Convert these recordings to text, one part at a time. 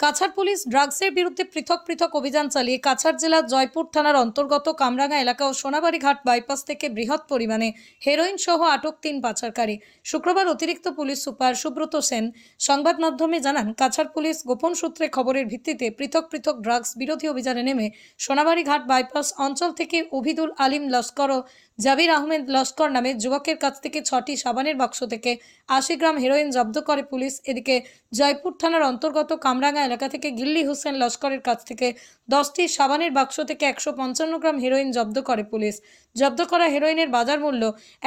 Cachar police ড্রাগসের বিরুদ্ধে পৃথক পৃথক অভিযান চালিয়ে কাছাড় জেলার জয়পুর থানার অন্তর্গত কামরাঙ্গা এলাকা ও সোনাবাড়ি ঘাট বাইপাস থেকে বৃহৎ পরিমাণে হেরোইন সহ আটক তিন পাচারকারী। শুক্রবার অতিরিক্ত পুলিশ সুপার সুব্রত সেন সংবাদ মাধ্যমে জানান, কাছাড় পুলিশ গোপন সূত্রে খবরের ভিত্তিতে পৃথক পৃথক ড্রাগস বিরোধী অভিযানে নেমে সোনাবাড়ি ঘাট বাইপাস অঞ্চল থেকে অভিদুল আলিম লস্কর ও জাবির আহমেদ লস্কর নামে যুবকের কাছ থেকে ছটি সাবানের বাক্স থেকে আশি গ্রাম হেরোইন জব্দ করে পুলিশ। এদিকে জয়পুর থানার অন্তর্গত কামরাঙ্গা এলাকা থেকে গিল্লি হোসেন লস্করের কাছ থেকে দশটি সাবানের বাক্স থেকে একশো পঞ্চান্ন গ্রাম হেরোইন জব্দ করে পুলিশ। জব্দ করা হেরোইনের বাজার মূল্য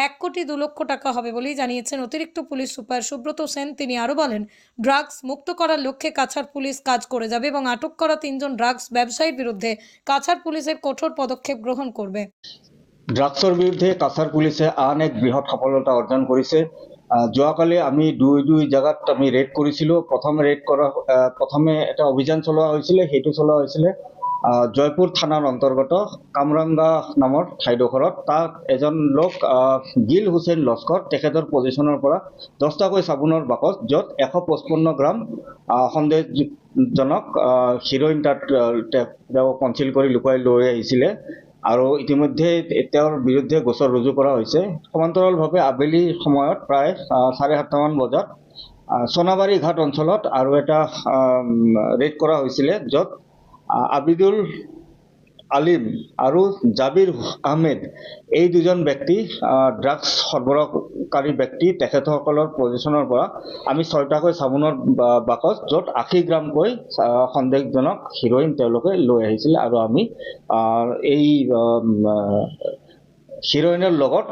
এক কোটি দু লক্ষ টাকা হবে বলেই জানিয়েছেন অতিরিক্ত পুলিশ সুপার সুব্রত সেন। তিনি আরও বলেন, ড্রাগস মুক্ত করার লক্ষ্যে কাছাড় পুলিশ কাজ করে যাবে এবং আটক করা তিনজন ড্রাগস ব্যবসায়ীর বিরুদ্ধে কাছাড় পুলিশের কঠোর পদক্ষেপ গ্রহণ করবে। ড্ৰাগছৰ বিৰুদ্ধে কাছাৰ পুলিচে আন এক বৃহৎ সফলতা অৰ্জন কৰিছে। যোৱাকালি আমি দুই দুই জেগাত আমি ৰেড কৰিছিলোঁ। প্ৰথম ৰেড কৰা প্ৰথমে এটা অভিযান চলোৱা হৈছিলে সেইটো চলোৱা হৈছিলে জয়পুৰ থানাৰ অন্তৰ্গত কামৰাংগা নামৰ ঠাইডোখৰত। তাত এজন লোক গিল হুছেইন লস্কৰ তেখেতৰ পজিশ্যনৰ পৰা দহটাকৈ চাবোনৰ বাকচ য'ত এশ পঁচপন্ন গ্ৰাম সন্দেহজনক হিৰ'ইন তাত তেওঁ কনচিল কৰি লুকুৱাই লৈ আহিছিলে। আৰু ইতিমধ্যে তেওঁৰ বিৰুদ্ধে গোচৰ ৰুজু কৰা হৈছে। সমান্তৰালভাৱে আবেলি সময়ত প্ৰায় চাৰে সাতটামান বজাত আহ, সোনাবাৰী ঘাট অঞ্চলত আৰু এটা ৰেড কৰা হৈছিলে য'ত আবিদুল আলিম আৰু জাবিৰ আহমেদ। এই দুজন ব্যক্তি ড্ৰাগছ সৰবৰাহকাৰী ব্যক্তি তেখেতসকলৰ পজিশ্যনৰ পৰা আমি ছয়টাকৈ চাবোনৰ বাকচ য'ত আশী গ্ৰামকৈ সন্দেহজনক হিৰ'ইন তেওঁলোকে লৈ আহিছিলে আৰু আমি এই হিৰ'ইনৰ লগত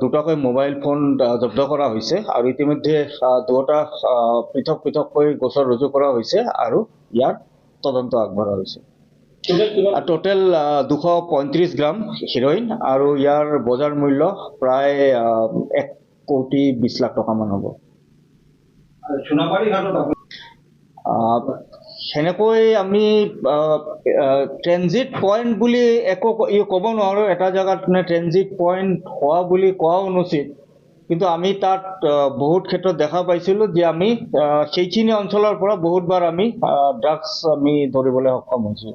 দুটাকৈ মোবাইল ফোন জব্দ কৰা হৈছে আৰু ইতিমধ্যে আহ, পৃথক পৃথককৈ গোচৰ ৰুজু কৰা হৈছে আৰু ইয়াৰ তদন্ত আগবঢ়োৱা হৈছে। টোটেল দুশ পঁয়ত্ৰিছ গ্ৰাম হিৰ'ইন আৰু ইয়াৰ বজাৰ মূল্য প্ৰায় এক কোটি বিছ লাখ টকামান হ'ব। সেনেকৈ আমি ট্ৰেনজিট পইণ্ট বুলি একো ই ক'ব নোৱাৰোঁ এটা জেগাত মানে ট্ৰেনজিট পইণ্ট হোৱা বুলি কোৱাও অনুচিত। কিন্তু আমি তাত বহুত ক্ষেত্ৰত দেখা পাইছিলোঁ যে আমি সেইখিনি অঞ্চলৰ পৰা বহুতবাৰ আমি ড্ৰাগছ আমি ধৰিবলৈ সক্ষম হৈছোঁ